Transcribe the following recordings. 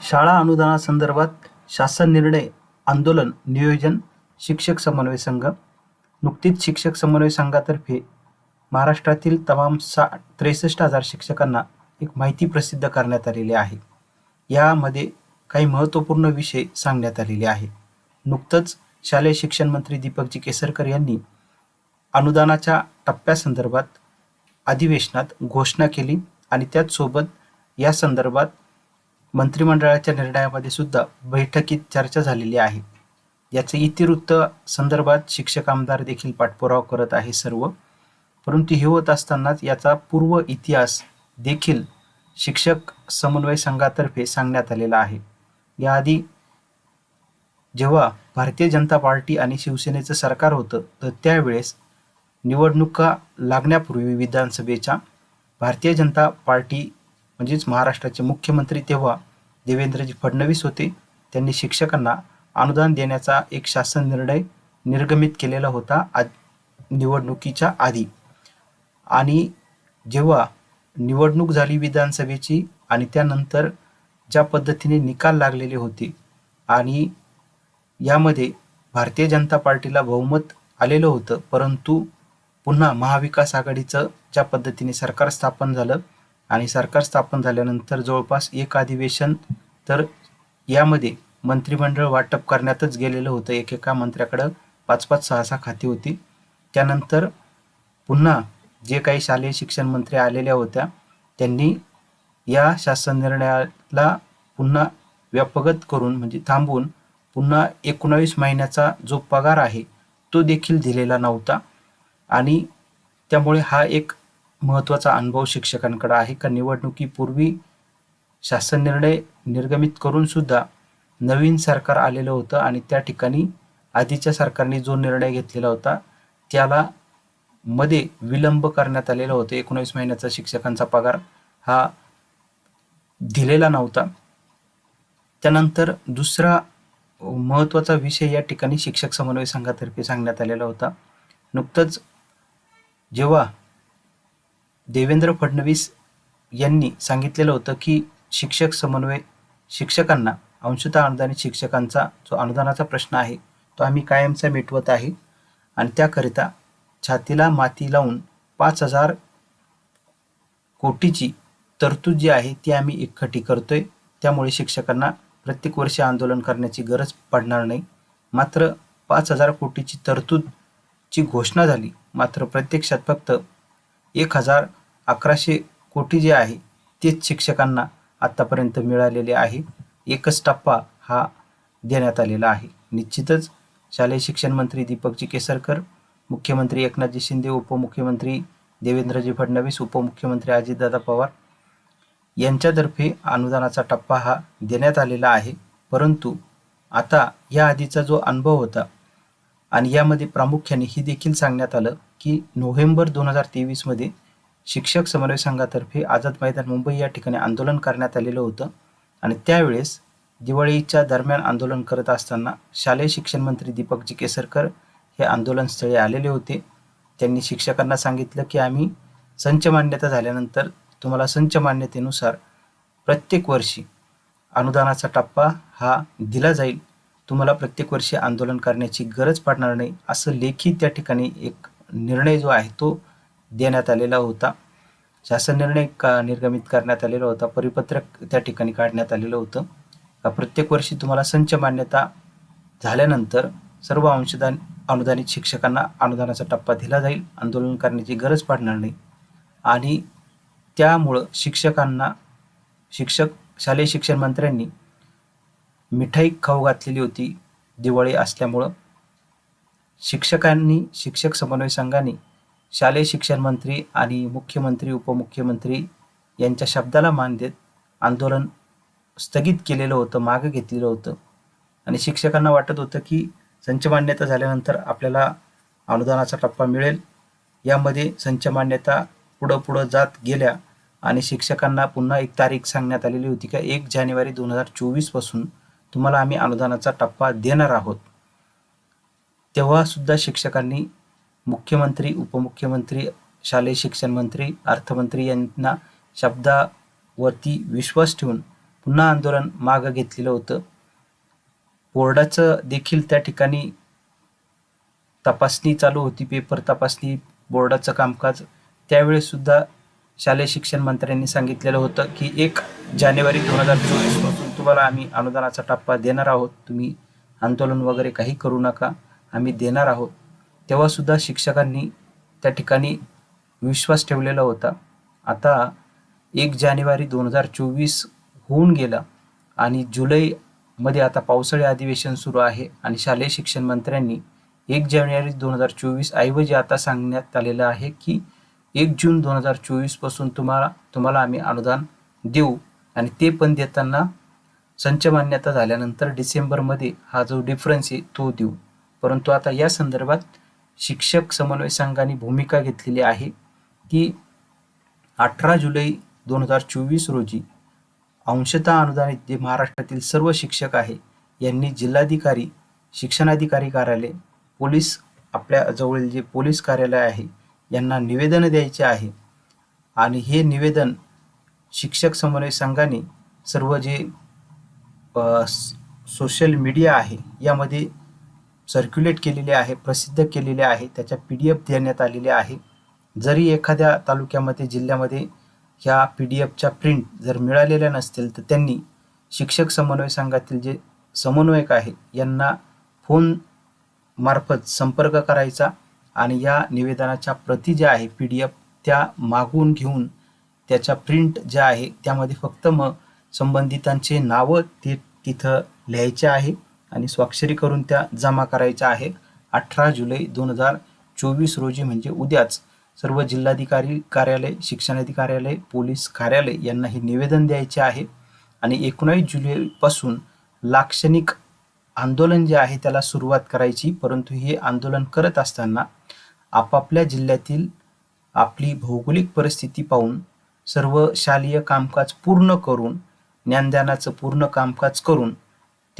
शाळा अनुदानासंदर्भात शासन निर्णय आंदोलन नियोजन शिक्षक समन्वय संघ नुकतीच शिक्षक समन्वय संघातर्फे महाराष्ट्रातील तमाम सा त्रेसष्ट हजार शिक्षकांना एक माहिती प्रसिद्ध करण्यात आलेली आहे. यामध्ये काही महत्त्वपूर्ण विषय सांगण्यात आलेले आहे. नुकतंच शालेय शिक्षण मंत्री दीपकजी केसरकर यांनी अनुदानाच्या टप्प्यासंदर्भात अधिवेशनात घोषणा केली आणि त्याचसोबत या संदर्भात मंत्रिमंडळाच्या निर्णयामध्ये सुद्धा बैठकीत चर्चा झालेली आहे. याचे इतिवृत्त संदर्भात शिक्षक आमदार देखील पाठपुरावा करत आहे सर्व. परंतु हे होत असतानाच याचा पूर्व इतिहास देखील शिक्षक समन्वय संघातर्फे सांगण्यात आलेला आहे. याआधी जेव्हा भारतीय जनता पार्टी आणि शिवसेनेचं सरकार होतं तर त्यावेळेस निवडणुका लागण्यापूर्वी विधानसभेच्या भारतीय जनता पार्टी म्हणजेच महाराष्ट्राचे मुख्यमंत्री तेव्हा देवेंद्रजी फडणवीस होते. त्यांनी शिक्षकांना अनुदान देण्याचा एक शासन निर्णय निर्गमित केलेला होता आ निवडणुकीच्या आधी. आणि जेव्हा निवडणूक झाली विधानसभेची आणि त्यानंतर ज्या पद्धतीने निकाल लागलेले होते आणि यामध्ये भारतीय जनता पार्टीला बहुमत आलेलं होतं परंतु पुन्हा महाविकास आघाडीचं ज्या पद्धतीने सरकार स्थापन झालं आणि सरकार स्थापन झाल्यानंतर जवळपास एक अधिवेशन तर यामध्ये मंत्रिमंडळ वाटप करण्यातच गेलेलं होतं. एकेका मंत्र्याकडं पाच पाच सहा सहा खाती होती. त्यानंतर पुन्हा जे काही शालेय शिक्षण मंत्री आलेल्या होत्या त्यांनी या शासन निर्णयाला पुन्हा व्यापगत करून म्हणजे थांबवून पुन्हा एकोणावीस महिन्याचा जो पगार आहे तो देखील दिलेला नव्हता. आणि त्यामुळे हा एक महत्त्वाचा अनुभव शिक्षकांकडे आहे का? निवडणुकीपूर्वी शासन निर्णय निर्गमित करून सुद्धा नवीन सरकार आलेलं होतं आणि त्या ठिकाणी आधीच्या सरकारने जो निर्णय घेतलेला होता त्याला मध्ये विलंब करण्यात आलेला होता. एकोणीस महिन्याचा शिक्षकांचा पगार हा दिलेला नव्हता. त्यानंतर दुसरा महत्त्वाचा विषय या ठिकाणी शिक्षक समन्वय संघातर्फे सांगण्यात आलेला होता. नुकतंच जेव्हा देवेंद्र फडणवीस यांनी सांगितलेलं होतं की शिक्षक समन्वय शिक्षकांना अंशतः अनुदानित शिक्षकांचा जो अनुदानाचा प्रश्न आहे तो आम्ही कायमचा मिटवत आहे. आणि त्याकरिता छातीला माती लावून पाच हजार कोटीची तरतूद जी आहे ती आम्ही एकखटी आहे त्यामुळे शिक्षकांना प्रत्येक वर्षी आंदोलन करण्याची गरज पडणार नाही. मात्र पाच हजार कोटीची तरतूदची घोषणा झाली. मात्र प्रत्यक्षात फक्त एक हजार अकराशे कोटी जे आहे तेच शिक्षकांना आत्तापर्यंत मिळालेले आहे. एकच टप्पा हा देण्यात आलेला आहे. निश्चितच शालेय शिक्षण मंत्री दीपकजी केसरकर मुख्यमंत्री एकनाथजी शिंदे उपमुख्यमंत्री देवेंद्रजी फडणवीस उपमुख्यमंत्री अजितदादा पवार यांच्यातर्फे अनुदानाचा टप्पा हा देण्यात आलेला आहे. परंतु आता या आधीचा जो अनुभव होता आणि यामध्ये प्रामुख्याने ही देखील सांगण्यात आलं की नोव्हेंबर दोन हजार तेवीसमध्ये शिक्षक समन्वय संघातर्फे आझाद मैदान मुंबई या ठिकाणी आंदोलन करण्यात आलेलं होतं. आणि त्यावेळेस दिवाळीच्या दरम्यान आंदोलन करत असताना शालेय शिक्षण मंत्री दीपकजी केसरकर हे आंदोलनस्थळी आलेले होते. त्यांनी शिक्षकांना सांगितलं की आम्ही संच मान्यता झाल्यानंतर तुम्हाला संच मान्यतेनुसार प्रत्येक वर्षी अनुदानाचा टप्पा हा दिला जाईल. तुम्हाला प्रत्येक वर्षी आंदोलन करण्याची गरज पडणार नाही. असं लेखी त्या ठिकाणी एक निर्णय जो आहे तो देण्यात आलेला होता. शासन निर्णय का निर्गमित करण्यात आलेला होता परिपत्रक त्या ठिकाणी काढण्यात आलेलं होतं. का प्रत्येक वर्षी तुम्हाला संच मान्यता झाल्यानंतर सर्व अंशदान अनुदानित शिक्षकांना अनुदानाचा टप्पा दिला जाईल. आंदोलन करण्याची गरज पडणार नाही. आणि त्यामुळं शिक्षकांना शिक्षक शालेय शिक्षण मंत्र्यांनी मिठाई खाऊ घातलेली होती. दिवाळी असल्यामुळं शिक्षकांनी शिक्षक समन्वय संघाने शालेय शिक्षण मंत्री आणि मुख्यमंत्री उपमुख्यमंत्री यांच्या शब्दाला मान देत आंदोलन स्थगित केलेलं होतं मागं घेतलेलं होतं. आणि शिक्षकांना वाटत होतं की संच मान्यता झाल्यानंतर आपल्याला अनुदानाचा टप्पा मिळेल. यामध्ये संच मान्यता पुढं पुढं जात गेल्या आणि शिक्षकांना पुन्हा एक तारीख सांगण्यात आलेली होती का? एक जानेवारी दोन हजार चोवीसपासून तुम्हाला आम्ही अनुदानाचा टप्पा देणार आहोत. तेव्हासुद्धा शिक्षकांनी मुख्यमंत्री उपमुख्यमंत्री शालेय शिक्षण मंत्री अर्थमंत्री यांना शब्दावरती विश्वास ठेवून पुन्हा आंदोलन मागं घेतलेलं होतं. बोर्डाचं देखील त्या ठिकाणी तपासणी चालू होती पेपर तपासणी बोर्डाचं कामकाज. त्यावेळेसुद्धा शालेय शिक्षण मंत्र्यांनी सांगितलेलं होतं की एक जानेवारी दोन हजार चोवीसपासून तुम्हाला आम्ही अनुदानाचा टप्पा देणार आहोत. तुम्ही आंदोलन वगैरे काही करू नका. आम्ही देणार आहोत. तेव्हासुद्धा शिक्षकांनी त्या ठिकाणी विश्वास ठेवलेला होता. आता एक जानेवारी दोन हजार चोवीस होऊन गेला आणि जुलैमध्ये आता पावसाळी अधिवेशन सुरू आहे आणि शालेय शिक्षण मंत्र्यांनी एक जानेवारी दोन हजार चोवीस ऐवजी आता सांगण्यात आलेलं आहे की एक जून दोन हजार चोवीसपासून तुम्हाला तुम्हाला आम्ही अनुदान देऊ आणि ते पण देताना संच मान्यता झाल्यानंतर डिसेंबरमध्ये हा जो डिफरन्स आहे तो देऊ. परंतु आता या संदर्भात शिक्षक समन्वय संघाने भूमिका घेतलेली आहे की अठरा जुलै दोन हजार चोवीस रोजी अंशतः अनुदानित जे महाराष्ट्रातील सर्व शिक्षक आहे यांनी जिल्हाधिकारी शिक्षणाधिकारी कार्यालय पोलीस आपल्या जवळील जे पोलीस कार्यालय आहे यांना निवेदन द्यायचे आहे. आणि हे निवेदन शिक्षक समन्वय संघाने सर्व जे सोशल मीडिया आहे यामध्ये सर्क्युलेट केलेले आहे प्रसिद्ध केलेले आहे त्याच्या पी डी एफ देण्यात आलेल्या आहे. जरी एखाद्या तालुक्यामध्ये जिल्ह्यामध्ये ह्या पी डी एफच्या प्रिंट जर मिळालेल्या नसतील तर त्यांनी शिक्षक समन्वय संघातील जे समन्वयक आहे यांना फोन मार्फत संपर्क करायचा आणि या निवेदनाच्या प्रती ज्या आहे पी डी एफ त्या मागवून घेऊन त्याच्या प्रिंट ज्या आहे त्यामध्ये फक्त मग संबंधितांचे नावं ते तिथं लिहायचे आहे. आणि स्वाक्षरी करून त्या जमा करायच्या आहे अठरा जुलै दोन हजार चोवीस रोजी म्हणजे उद्याच सर्व जिल्हाधिकारी कार्यालय शिक्षणाधिकार्यालय पोलीस कार्यालय यांना हे निवेदन द्यायचे आहे. आणि एकोणावीस जुलैपासून लाक्षणिक आंदोलन जे आहे त्याला सुरुवात करायची परंतु हे आंदोलन करत असताना आपापल्या जिल्ह्यातील आपली भौगोलिक परिस्थिती पाहून सर्व शालेय कामकाज पूर्ण करून ज्ञानदानाचं पूर्ण कामकाज करून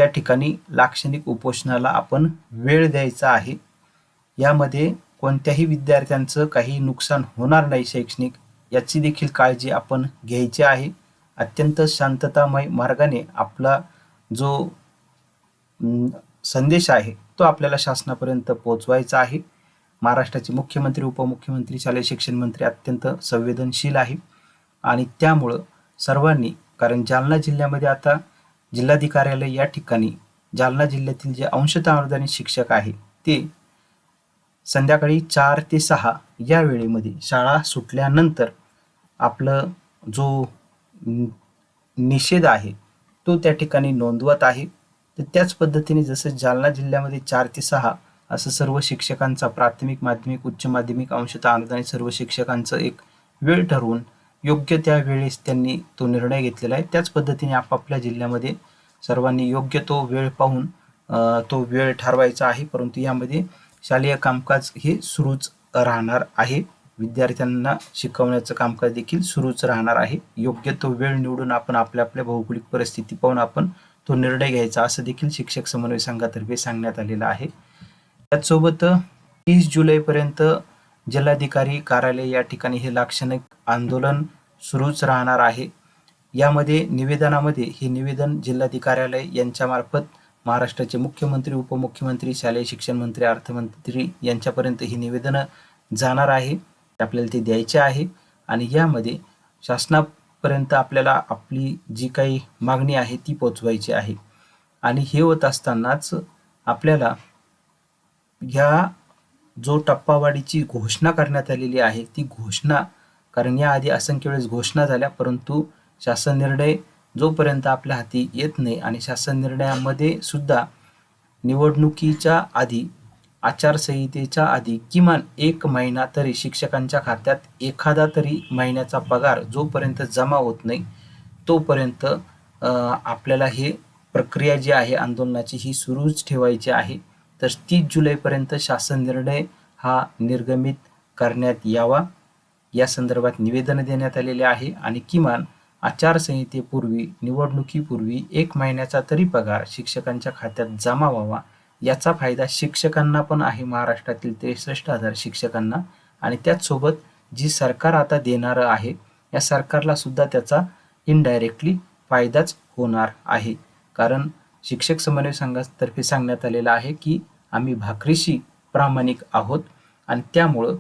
त्या ठिकाणी लाक्षणिक उपोषणाला आपण वेळ द्यायचा आहे. यामध्ये कोणत्याही विद्यार्थ्यांचं काही नुकसान होणार नाही शैक्षणिक याची देखील काळजी आपण घ्यायची आहे. अत्यंत शांततामय मार्गाने आपला जो संदेश आहे तो आपल्याला शासनापर्यंत पोहोचवायचा आहे. महाराष्ट्राचे मुख्यमंत्री उपमुख्यमंत्री शालेय शिक्षण मंत्री अत्यंत संवेदनशील आहे. आणि त्यामुळं सर्वांनी कारण जालना जिल्ह्यामध्ये आता जिल्हाधिकार्यालय या ठिकाणी जालना जिल्ह्यातील जे अंशतः अनुदानित शिक्षक आहे ते संध्याकाळी चार ते सहा या वेळेमध्ये शाळा सुटल्यानंतर आपलं जो निषेध आहे तो त्या ठिकाणी नोंदवत आहे. तर त्याच पद्धतीने जसं जालना जिल्ह्यामध्ये चार ते सहा असं सर्व शिक्षकांचा प्राथमिक माध्यमिक उच्च माध्यमिक अंशतः अनुदानित सर्व शिक्षकांचं एक वेळ ठरवून योग्य त्या वेळेस त्यांनी तो निर्णय घेतलेला आहे. त्याच पद्धतीने आपापल्या जिल्ह्यामध्ये सर्वांनी योग्य तो वेळ पाहून तो वेळ ठरवायचा आहे. परंतु यामध्ये शालेय कामकाज हे सुरूच राहणार आहे. विद्यार्थ्यांना शिकवण्याचं कामकाज देखील सुरूच राहणार आहे. योग्य तो वेळ निवडून आपण आपल्या आपल्या भौगोलिक परिस्थिती पाहून आपण तो निर्णय घ्यायचा असं देखील शिक्षक समन्वय संघातर्फे सांगण्यात आलेलं आहे. त्याचसोबत तीस जुलैपर्यंत जिल्हाधिकारी कार्यालय या ठिकाणी हे लाक्षणिक आंदोलन सुरूच राहणार आहे. यामध्ये निवेदनामध्ये हे निवेदन जिल्हाधिकार्यालय यांच्यामार्फत महाराष्ट्राचे मुख्यमंत्री उपमुख्यमंत्री शालेय शिक्षण मंत्री अर्थमंत्री यांच्यापर्यंत ही निवेदनं जाणार आहे. आपल्याला ते द्यायचे आहे आणि यामध्ये शासनापर्यंत आपल्याला आपली जी काही मागणी आहे ती पोचवायची आहे. आणि हे होत असतानाच आपल्याला ह्या जो टप्पावाढीची घोषणा करण्यात आलेली आहे ती घोषणा कारण याआधी असंख्य वेळेस घोषणा झाल्या परंतु शासन निर्णय जोपर्यंत आपल्या हाती येत नाही आणि शासन निर्णयामध्ये सुद्धा निवडणुकीच्या आधी आचारसंहितेच्या आधी किमान एक महिना तरी शिक्षकांच्या खात्यात एखादा तरी महिन्याचा पगार जोपर्यंत जमा होत नाही तोपर्यंत आपल्याला हे प्रक्रिया जी आहे आंदोलनाची ही सुरूच ठेवायची आहे. तर तीस जुलैपर्यंत शासन निर्णय हा निर्गमित करण्यात यावा. या संदर्भात निवेदन देण्यात आलेले आहे आणि किमान आचारसंहितेपूर्वी निवडणुकीपूर्वी एक महिन्याचा तरी पगार शिक्षकांच्या खात्यात जमा व्हावा. याचा फायदा शिक्षकांना पण आहे. महाराष्ट्रातील त्रेसष्ट हजार शिक्षकांना आणि त्याचसोबत जी सरकार आता देणारं आहे या सरकारला सुद्धा त्याचा इनडायरेक्टली फायदाच होणार आहे. कारण शिक्षक समन्वय संघातर्फे सांगण्यात आलेलं आहे की आम्ही भाकरीशी प्रामाणिक आहोत आणि त्यामुळं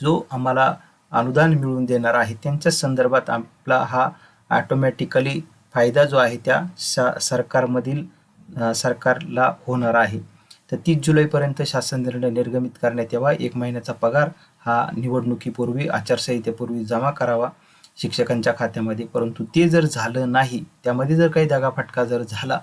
जो आम्हाला अनुदान मिळवून देणार आहे त्यांच्या संदर्भात आपला हा ॲटोमॅटिकली फायदा जो आहे त्या सा सरकारमधील सरकारला होणार आहे. तर तीस जुलैपर्यंत शासन निर्णय निर्गमित करण्यात यावा. एक महिन्याचा पगार हा निवडणुकीपूर्वी आचारसंहितेपूर्वी जमा करावा. शिक्षकांच्या खात्यामध्ये. परंतु ते जर झालं नाही त्यामध्ये जर काही दगाफटका जर झाला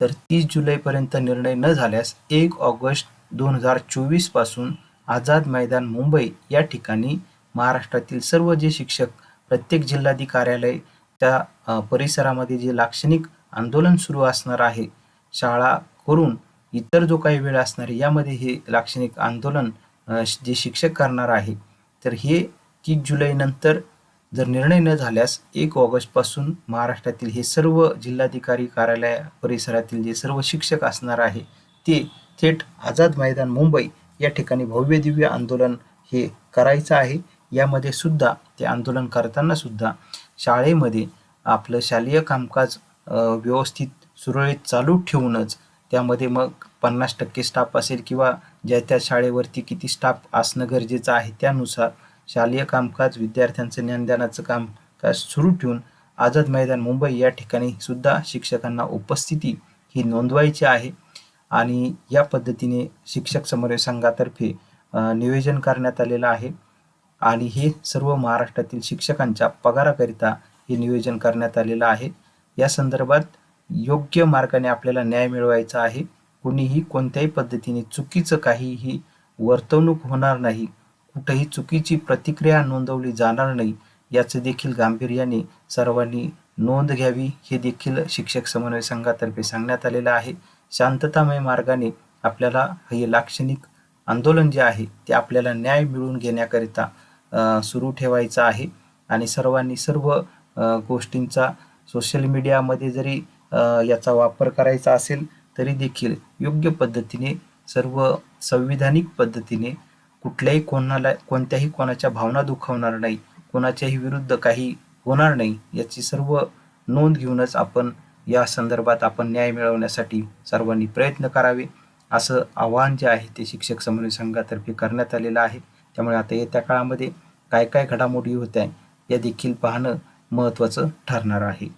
तर तीस जुलैपर्यंत निर्णय न झाल्यास एक ऑगस्ट दोन हजार चोवीसपासून आझाद मैदान मुंबई या ठिकाणी महाराष्ट्रातील सर्व जे शिक्षक प्रत्येक जिल्हाधिकारी कार्यालय त्या परिसरामध्ये जे लाक्षणिक आंदोलन सुरू असणार आहे शाळा करून इतर जो काही वेळ असणार आहे यामध्ये हे लाक्षणिक आंदोलन जे शिक्षक करणार आहे तर हे तीस जुलैनंतर जर निर्णय न झाल्यास एक ऑगस्टपासून महाराष्ट्रातील हे सर्व जिल्हाधिकारी कार्यालय परिसरातील जे सर्व शिक्षक असणार आहे ते थेट आझाद मैदान मुंबई या ठिकाणी भव्य दिव्य आंदोलन हे करायचं आहे. यामध्ये सुद्धा ते आंदोलन करताना सुद्धा शाळेमध्ये आपलं शालेय कामकाज व्यवस्थित सुरळीत चालू ठेवूनच त्यामध्ये मग पन्नास टक्के स्टाफ असेल किंवा ज्या त्या शाळेवरती किती स्टाफ असणं गरजेचं आहे त्यानुसार शालेय कामकाज विद्यार्थ्यांचं ज्ञानदानाचं कामकाज सुरू ठेवून आझाद मैदान मुंबई या ठिकाणी सुद्धा शिक्षकांना उपस्थिती ही नोंदवायची आहे. आणि या पद्धतीने शिक्षक समन्वय संघातर्फे नियोजन करण्यात आलेलं आहे. आणि हे सर्व महाराष्ट्रातील शिक्षकांच्या पगाराकरिता हे नियोजन करण्यात आलेलं आहे. या संदर्भात योग्य मार्गाने आपल्याला न्याय मिळवायचा आहे. कुणीही कोणत्याही पद्धतीने चुकीचं काहीही वर्तवणूक होणार नाही. कुठेही चुकीची प्रतिक्रिया नोंदवली जाणार नाही याचं देखील गांभीर्याने सर्वांनी नोंद घ्यावी हे देखील शिक्षक समन्वय संघातर्फे सांगण्यात आलेलं आहे. शांततामय मार्गाने आपल्याला हे लाक्षणिक आंदोलन जे आहे ते आपल्याला न्याय मिळवून घेण्याकरिता सुरू ठेवायचं आहे. आणि सर्वांनी सर्व गोष्टींचा सोशल मीडियामध्ये जरी याचा वापर करायचा असेल तरी देखील योग्य पद्धतीने सर्व संविधानिक पद्धतीने कुठल्याही कोणाला कोणत्याही कोणाच्या भावना दुखावणार नाही कोणाच्याही विरुद्ध काही होणार नाही याची सर्व नोंद घेऊनच आपण या संदर्भात आपण न्याय मिळवण्यासाठी सर्वांनी प्रयत्न करावे. असं आवाहन जे आहे ते शिक्षक समन्वय संघातर्फे करण्यात आलेलं आहे. त्यामुळे आता येत्या काळामध्ये काय काय घडामोडी होत आहे या देखील पाहणं महत्त्वाचं ठरणार आहे.